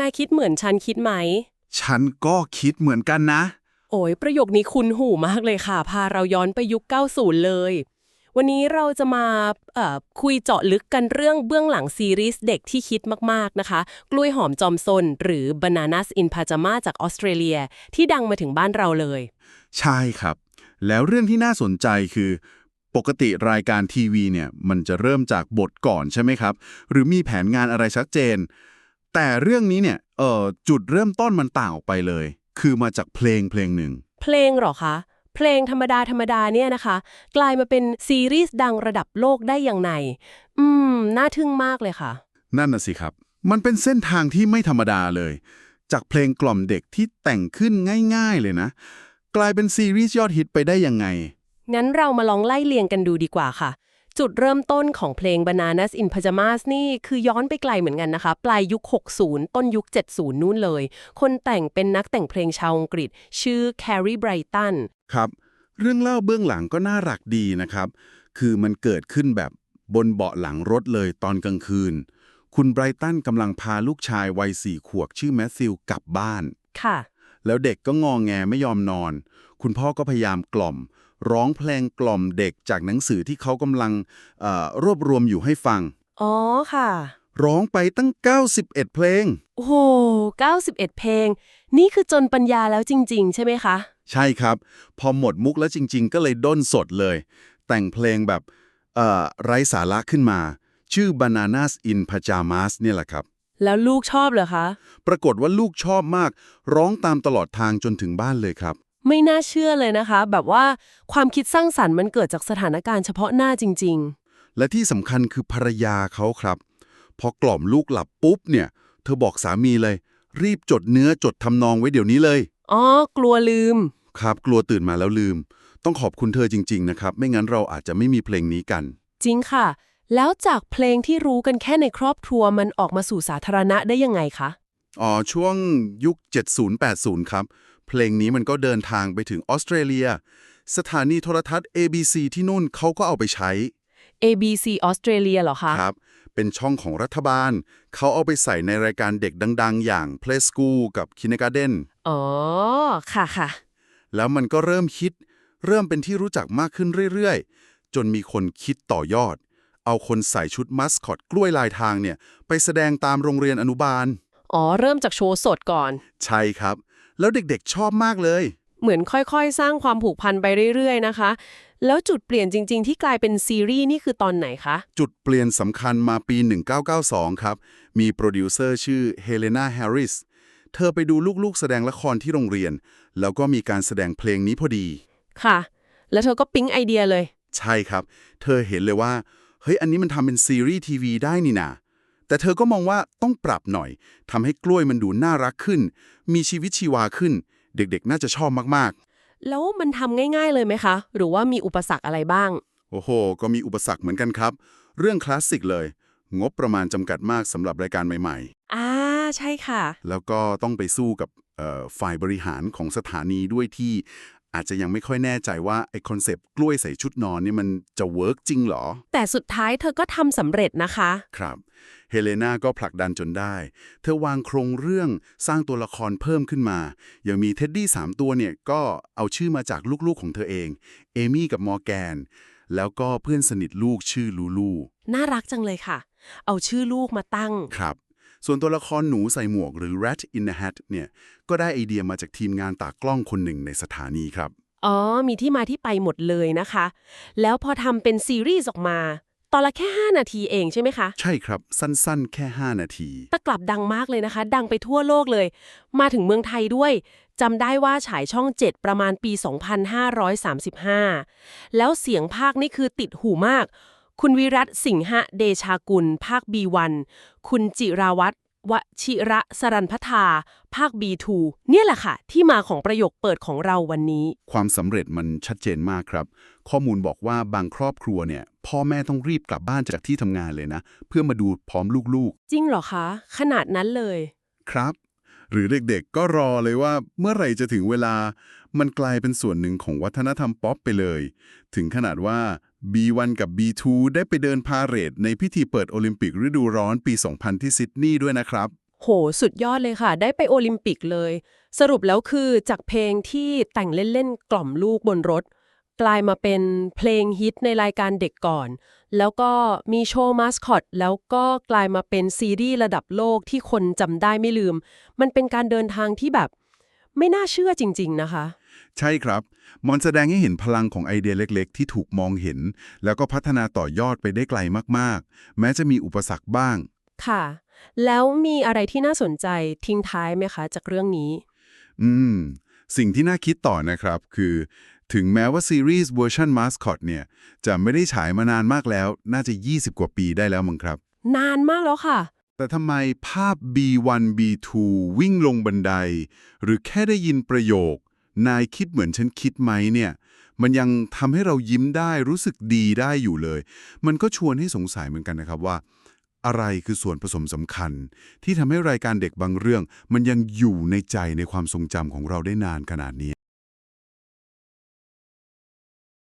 นายคิดเหมือนฉันคิดไหม ฉันก็คิดเหมือนกันนะ โอ้ยประโยคนี้คุ้นหูมากเลยค่ะ พาเราย้อนไปยุค 90 เลย วันนี้เราจะมาเอ่อคุยเจาะลึกกันเรื่องเบื้องหลังซีรีส์เด็กที่คิดมากๆนะคะ กล้วยหอมจอมซนหรือ Bananas in Pajama จากออสเตรเลีย ที่ดังมาถึงบ้านเราเลย ใช่ครับ แล้วเรื่องที่น่าสนใจคือปกติรายการทีวีเนี่ยมันจะเริ่มจากบทก่อนใช่ไหมครับ หรือมีแผนงานอะไรชัดเจน แต่เรื่องนี้เนี่ยเอ่อจุดเริ่มต้นมันต่างออกไปเลย คือมาจากเพลงเพลงหนึ่ง เพลงเหรอคะ เพลงธรรมดาธรรมดาเนี่ยนะคะ กลายมาเป็นซีรีส์ดังระดับโลกได้อย่างไรอืม น่าทึ่งมากเลยค่ะ นั่นน่ะสิครับ มันเป็นเส้นทางที่ไม่ธรรมดาเลย จากเพลงกล่อมเด็กที่แต่งขึ้นง่าย ๆ เลยนะ กลายเป็นซีรีส์ยอดฮิตไปได้ยังไง งั้นเรามาลองไล่เรียงกันดูดีกว่าค่ะ จุดเริ่มต้นของเพลง Bananas in Pajamas นี่คือย้อนไปไกลเหมือนกันนะคะ ปลายยุค 60 ต้นยุค 70 นู่นเลย คนแต่งเป็นนักแต่งเพลงชาวอังกฤษ ชื่อ Carrie Brighton ครับ เรื่องเล่าเบื้องหลังก็น่ารักดีนะครับ คือมันเกิดขึ้นแบบบนเบาะหลังรถเลยตอนกลางคืน คุณไบรตันกำลังพาลูกชายวัยสี่ขวบชื่อแมทธิวกลับบ้านค่ะ แล้วเด็กก็งองแงไม่ยอมนอน คุณพ่อก็พยายามกล่อม ร้องเพลงกล่อมเด็กจากหนังสือที่เขากำลังเอ่อรวบรวมอยู่ให้ฟัง อ๋อค่ะ ร้องไปตั้ง 91 เพลง โอ้โห91 เพลง นี่คือจนปัญญาแล้วจริง ๆ ใช่ไหมคะ ใช่ครับ พอหมดมุกแล้วจริง ๆ ก็เลยด้นสดเลย แต่งเพลงแบบเอ่อไร้สาระขึ้นมา ชื่อ Bananas in Pajamas เนี่ยแหละครับ แล้วลูกชอบเหรอคะ ปรากฏว่าลูกชอบมาก ร้องตามตลอดทางจนถึงบ้านเลยครับ ไม่น่าเชื่อเลยนะคะ แบบว่าความคิดสร้างสรรค์มันเกิดจากสถานการณ์เฉพาะหน้าจริง และที่สำคัญคือภรรยาเขาครับ พอกล่อมลูกหลับปุ๊บเนี่ย เธอบอกสามีเลย รีบจดเนื้อจดทำนองไว้เดี๋ยวนี้เลย ๆ อ๋อ กลัวลืม ครับ กลัวตื่นมาแล้วลืม ต้องขอบคุณเธอจริง ๆ นะครับ ไม่งั้นเราอาจจะไม่มีเพลงนี้กัน จริงค่ะ แล้วจากเพลงที่รู้กันแค่ในครอบครัวมันออกมาสู่สาธารณะได้ยังไงคะ อ๋อช่วงยุค 70-80 ครับ เพลงนี้มันก็เดินทางไปถึงออสเตรเลีย สถานีโทรทัศน์ ABC ที่นู่นเขาก็เอาไปใช้ ABC ออสเตรเลียเหรอคะครับ เป็นช่องของรัฐบาล เขาเอาไปใส่ในรายการเด็กดัง ๆ อย่าง Play School กับ Kindergarten อ๋อ ค่ะค่ะ แล้วมันก็เริ่มคิด เริ่มเป็นที่รู้จักมากขึ้นเรื่อย ๆ จนมีคนคิดต่อยอด เอาคนใส่ชุดมัสคอตกล้วยลายทางเนี่ย ไปแสดงตามโรงเรียนอนุบาล อ๋อ เริ่มจากโชว์สดก่อน ใช่ครับ แล้วเด็กๆชอบมากเลย เหมือนค่อยๆ สร้างความผูกพันไปเรื่อย ๆ นะคะ แล้วจุดเปลี่ยนจริง ๆ ที่กลายเป็นซีรีส์นี่คือตอนไหนคะ จุดเปลี่ยนสำคัญมาปี 1992 ครับ มีโปรดิวเซอร์ชื่อเฮเลนาแฮร์ริสเธอไปดูลูกๆ แสดงละครที่โรงเรียน แล้วก็มีการแสดงเพลงนี้พอดี ค่ะ แล้วเธอก็ปิ๊งไอเดียเลย ใช่ครับ เธอเห็นเลยว่าเฮ้ยอันนี้มันทำเป็นซีรีส์ทีวีได้นี่นาแต่เธอก็มองว่าต้องปรับหน่อยทำให้กล้วยมันดูน่ารักขึ้น มีชีวิตชีวาขึ้น เด็กๆ น่าจะชอบมากแล้วมันทำง่าย ๆ เลยไหมคะ หรือว่ามีอุปสรรคอะไรบ้างๆโอ้โห ก็มีอุปสรรคเหมือนกันครับ เรื่องคลาสสิกเลย งบประมาณจำกัดมากสำหรับรายการใหม่อ่า ใช่ค่ะๆแล้วก็ต้องไปสู้กับเอ่อฝ่ายบริหารของสถานีด้วยที่ อาจจะยังไม่ค่อยแน่ใจว่าไอคอนเซปต์กล้วยใส่ชุดนอนนี่มันจะเวิร์กจริงเหรอ แต่สุดท้ายเธอก็ทำสำเร็จนะคะ ครับ เฮเลนาก็ผลักดันจนได้ เธอวางโครงเรื่องสร้างตัวละครเพิ่มขึ้นมา อย่างมีเท็ดดี้สามตัวเนี่ยก็เอาชื่อมาจากลูกๆของเธอเอง เอมี่กับมอร์แกน แล้วก็เพื่อนสนิทลูกชื่อลูลู น่ารักจังเลยค่ะ เอาชื่อลูกมาตั้ง ครับ ส่วนตัวละครหนูใส่หมวกหรือ Rat in the Hat เนี่ยก็ได้ไอเดียมาจากทีมงานตากล้องคนหนึ่งในสถานีครับ อ๋อ มีที่มาที่ไปหมดเลยนะคะ แล้วพอทำเป็นซีรีส์ออกมาตอนละแค่ 5 นาทีเองใช่ไหมคะ ใช่ครับ สั้นๆ แค่ 5 นาทีแต่กลับดังมากเลยนะคะ ดังไปทั่วโลกเลย มาถึงเมืองไทยด้วยจำได้ว่าฉายช่อง 7 ประมาณปี 2535 แล้วเสียงภาคนี่คือติดหูมาก คุณวิรัตสิงหะเดชากุล ภาค B1 คุณจิราวัตรวชิระสรันพทา ภาค B2 เนี่ยแหละค่ะ ที่มาของประโยคเปิดของเราวันนี้ ความสำเร็จมันชัดเจนมากครับ ข้อมูลบอกว่าบางครอบครัวเนี่ย พ่อแม่ต้องรีบกลับบ้านจากที่ทำงานเลยนะ เพื่อมาดูพร้อมลูกจริงเหรอคะ ขนาดนั้นเลยๆครับ หรือเด็กๆก็รอเลยว่าเมื่อไหร่จะถึงเวลา มันกลายเป็นส่วนหนึ่งของวัฒนธรรมป๊อปไปเลย ถึงขนาดว่า B1 กับ B2 ได้ไปเดินพาเหรดในพิธีเปิดโอลิมปิกฤดูร้อนปี 2000 ที่ซิดนีย์ด้วยนะครับ โห สุดยอดเลยค่ะ ได้ไปโอลิมปิกเลย สรุปแล้วคือจากเพลงที่แต่งเล่น ๆ กล่อมลูกบนรถ กลายมาเป็นเพลงฮิตในรายการเด็กก่อน แล้วก็มีโชว์มาสคอต แล้วก็กลายมาเป็นซีรีส์ระดับโลกที่คนจำได้ไม่ลืม มันเป็นการเดินทางที่แบบ ไม่น่าเชื่อจริง ๆ นะคะ ใช่ครับ มันแสดงให้เห็นพลังของไอเดียเล็ก ๆ ที่ถูกมองเห็น แล้วก็พัฒนาต่อยอดไปได้ไกลมากๆ แม้จะมีอุปสรรคบ้าง ค่ะ แล้วมีอะไรที่น่าสนใจทิ้งท้ายไหมคะ จากเรื่องนี้ อืม สิ่งที่น่าคิดต่อนะครับคือ ถึงแม้ว่าซีรีส์เวอร์ชันมาสคอตเนี่ย จะไม่ได้ฉายมานานมากแล้ว น่าจะ 20 กว่าปีได้แล้วมั้งครับ นานมากแล้วค่ะแต่ทำไมภาพ B1 B2 วิ่งลงบันได หรือแค่ได้ยินประโยค นายคิดเหมือนฉันคิดไหมเนี่ย มันยังทำให้เรายิ้มได้รู้สึกดีได้อยู่เลย มันก็ชวนให้สงสัยเหมือนกันนะครับว่า อะไรคือส่วนผสมสำคัญ ที่ทำให้รายการเด็กบางเรื่อง มันยังอยู่ในใจในความทรงจำของเราได้นานขนาดนี้